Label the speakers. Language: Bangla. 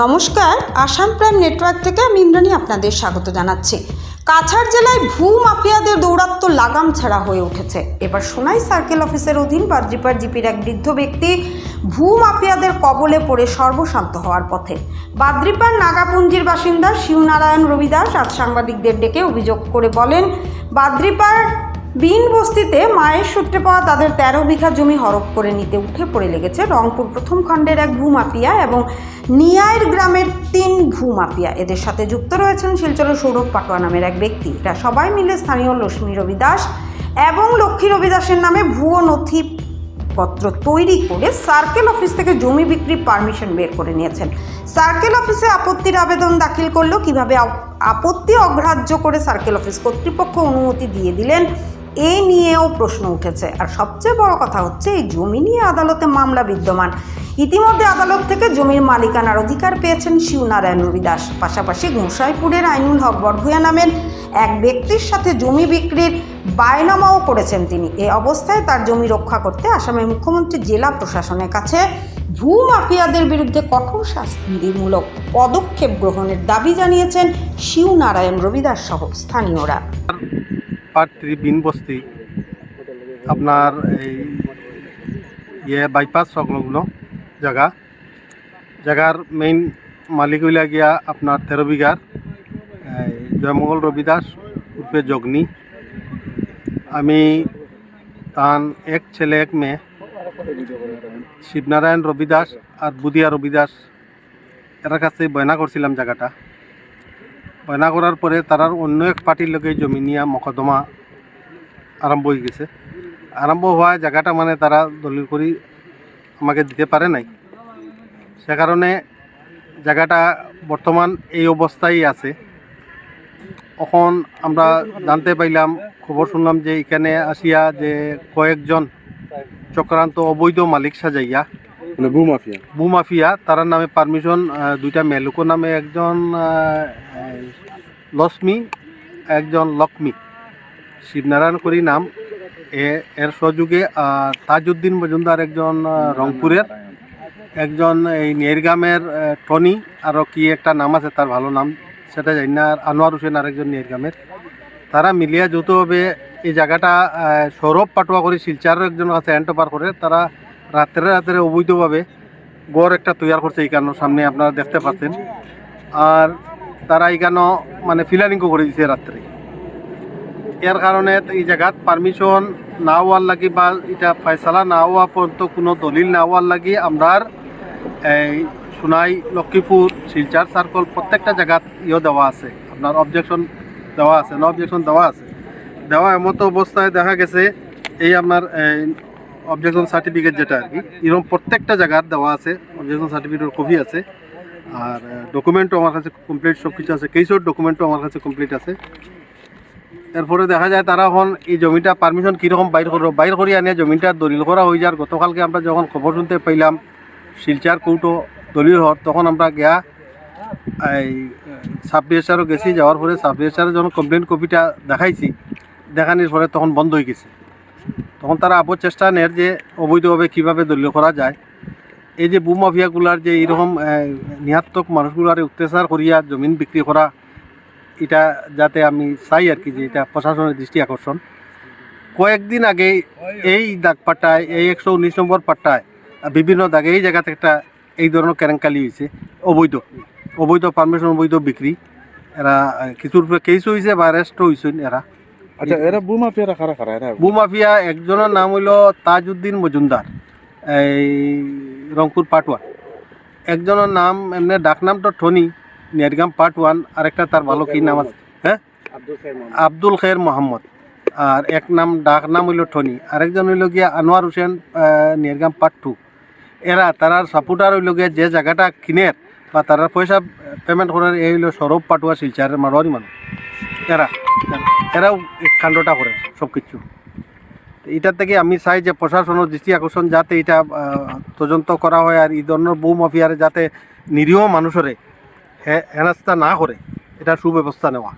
Speaker 1: নমস্কার, আসাম প্রাইম নেটওয়ার্ক থেকে আমি ইন্দ্রাণী আপনাদের স্বাগত জানাচ্ছি। কাছাড় জেলায় ভূ মাফিয়াদের দৌরাত্ম্য লাগাম ছাড়া হয়ে উঠেছে। এবার সোনাই সার্কেল অফিসের অধীন বাদ্রিপার জিপির এক বৃদ্ধ ব্যক্তি ভূ মাফিয়াদের কবলে পড়ে সর্বশান্ত হওয়ার পথে। বাদ্রিপার নাগাপুঞ্জির বাসিন্দা শিবনারায়ণ রবিদাস আজ সাংবাদিকদের ডেকে অভিযোগ করে বলেন, বাদ্রিপার বিন বস্তিতে মায়ের সূত্রে পাওয়া তাদের তেরো বিঘা জমি হরপ করে নিতে উঠে পড়ে লেগেছে রংপুর প্রথম খণ্ডের এক ভূমাফিয়া এবং নিয়াইর গ্রামের তিন ভূমাফিয়া। এদের সাথে যুক্ত রয়েছেন শিলচরের সৌরভ পাটোয়া নামের এক ব্যক্তি। এরা সবাই মিলে স্থানীয় লক্ষ্মী রবিদাস এবং লক্ষ্মী রবিদাসের নামে ভুয়ো নথি পত্র তৈরি করে সার্কেল অফিস থেকে জমি বিক্রি পারমিশন বের করে নিয়েছেন। সার্কেল অফিসে আপত্তির আবেদন দাখিল করলেও কীভাবে আপ- আপত্তি অগ্রাহ্য করে সার্কেল অফিস কর্তৃপক্ষ অনুমতি দিয়ে দিলেন এ নিয়েও প্রশ্ন উঠেছে। আর সবচেয়ে বড় কথা হচ্ছে, এই জমি নিয়ে আদালতে মামলা বিদ্যমান। ইতিমধ্যে আদালত থেকে জমির মালিকানার অধিকার পেয়েছেন শিবনারায়ণ রবিদাস। পাশাপাশি গোসাইপুরের আইনুল হক বরভূয়া নামের এক ব্যক্তির সাথে জমি বিক্রির বায়নামাও করেছেন তিনি। এ অবস্থায় তার জমি রক্ষা করতে আসামের মুখ্যমন্ত্রী জেলা প্রশাসনের কাছে ভূ মাফিয়াদের বিরুদ্ধে কঠোর শাস্তিমূলক পদক্ষেপ গ্রহণের দাবি জানিয়েছেন শিবনারায়ণ রবিদাস সহ স্থানীয়রা।
Speaker 2: পার্ট থ্রি বিন বস্তি আপনার এই ইয়ে বাইপাস সংলগ্ন জায়গা। জায়গার মেইন মালিক হইলা গিয়া আপনার তেরো বিঘার জয়মঙ্গল রবিদাস উর্ফে জগ্নি। আমি তান এক ছেলে, এক মেয়ে, শিবনারায়ণ রবিদাস আর বুদিয়া রবিদাস। এর কাছে বয়না করছিলাম জায়গাটা। বয়না করার পরে তারার অন্য এক পার্টির লোকে জমি নিয়ে মকদ্দমা আরম্ভ হয়ে গেছে। আরম্ভ হওয়া জায়গাটা মানে তারা দলিল করি আমাকে দিতে পারে নাই। সে কারণে জায়গাটা বর্তমান এই অবস্থায় আছে। এখন আমরা জানতে পাইলাম খবর শুনলাম যে এখানে আসিয়া যে কয়েকজন চক্রান্ত অবৈধ মালিক সাজাইয়া
Speaker 3: মানে ভূ মাফিয়া?
Speaker 2: ভূমাফিয়া তার নামে পারমিশন দুইটা মেলুকো নামে একজন লক্ষ্মী একজন লক্ষ্মী। শিবনারায়ণ করি নাম। এ, এর সহযোগে আর তাজউদ্দিন মজুমদার একজন রংপুরের, একজন এই নেরগামের টনি আরও কি একটা নাম আছে তার ভালো নাম, সেটা জানি না আর আনোয়ার হোসেন আরেকজন নেরগামের। তারা মিলিয়া যৌথভাবে এই জায়গাটা সৌরভ পাটুয়া করে শিলচারের একজন আছে হ্যান্ড করে। তারা রাত্রে রাত্রে অবৈধভাবে গড় একটা তৈরি করছে এখানে সামনে আপনারা দেখতে পাচ্ছেন। আর তারা এখানে মানে ফিলারিংও করে দিছে রাত্রে। এর কারণে এই জায়গাত পারমিশন না হওয়ার লাগি বা এটা ফয়সালা না হওয়া পর্যন্ত কোনো দলিল না হওয়ার লাগি আমরার এই সোনাই লক্ষ্মীপুর শিলচার সার্কল প্রত্যেকটা জায়গাত ইয়ে দেওয়া আছে। আপনার অবজেকশন দেওয়া আছে ন অবজেকশন দেওয়া আছে। দেওয়া এমতো অবস্থায় দেখা গেছে, এই আপনার অবজেকশন সার্টিফিকেট যেটা আর কি, এরকম প্রত্যেকটা জায়গার দেওয়া আছে অবজেকশন সার্টিফিকেটের কপি আছে। আর ডকুমেন্টও আমার কাছে কমপ্লিট সব কিছু আছে কেসর ডকুমেন্টও আমার কাছে কমপ্লিট আছে। এরপরে দেখা যায় তারা এখন এই জমিটা পারমিশন কীরকম বাইর করব বাইর করে আনিয়ে জমিটা দলিল করা হয়ে যার গতকালকে আমরা যখন খবর শুনতে পাইলাম, শিলচার কৌটো দলিল হওয়ার, তখন আমরা গিয়া এই সাব রেজিস্টারও গেছি যাওয়ার পরে সাব রেজিস্টারে যখন কমপ্লেন কপিটা দেখাইছি, দেখানির পরে তখন বন্ধ হয়ে গেছে। তখন তারা চেষ্টা নেয় যে অবৈধভাবে কীভাবে দলীয় করা যায়। এই যে বু মাফিয়াগুলার যে এইরকম নিহাত্মক মানুষগুলার অত্যাচার করিয়া জমিন বিক্রি করা, এটা যাতে আমি চাই আর কি যে এটা প্রশাসনের দৃষ্টি আকর্ষণ। কয়েকদিন আগে এই দাগ পাট্টায়, এই একশো উনিশ নম্বর পাট্টায়, বিভিন্ন দাগে এই জায়গাতে একটা, এই ধরনের কেরেঙ্কালি হয়েছে। অবৈধ অবৈধ পারমিশন, অবৈধ বিক্রি। এরা কিছুর কেস হয়েছে বা অ্যারেস্টও হয়েছেন এরা।
Speaker 3: আচ্ছা এরা ভূ মাফিয়ারা কারা কারা? এরা
Speaker 2: বুমাফিয়া একজনের নাম হইল তাজউদ্দিন মজুমদার এই রংপুর পার্ট ওয়ান একজনের নাম এমনি ডাকনাম তো টনি নেরগাম পার্ট ওয়ান আরেকটা তার ভালো কি নাম আছে? হ্যাঁ? আব্দুল খের মোহাম্মদ। আর এক নাম ডাক নাম হইল টনি আরেকজন হইল গিয়া আনোয়ার হোসেন আহ, নেরগাম পার্ট টু এরা তারার সাপোর্টার হইল গিয়া যে জায়গাটা কিনের বা তারার পয়সা পেমেন্ট করার এই হইল সৌরভ পাটুয়া শিলচারের মারোয়ারি মানুষ। এরা। এরাও কাণ্ডটা করে সব কিছু এটা থেকে আমি চাই যে প্রশাসনের দৃষ্টি আকর্ষণ যাতে এটা তদন্ত করা হয় আর এই ধরনের বউ মাফিয়ারে যাতে নিরীহ মানুষরে হেনাস্তা না করে, এটা সুব্যবস্থা নেওয়া।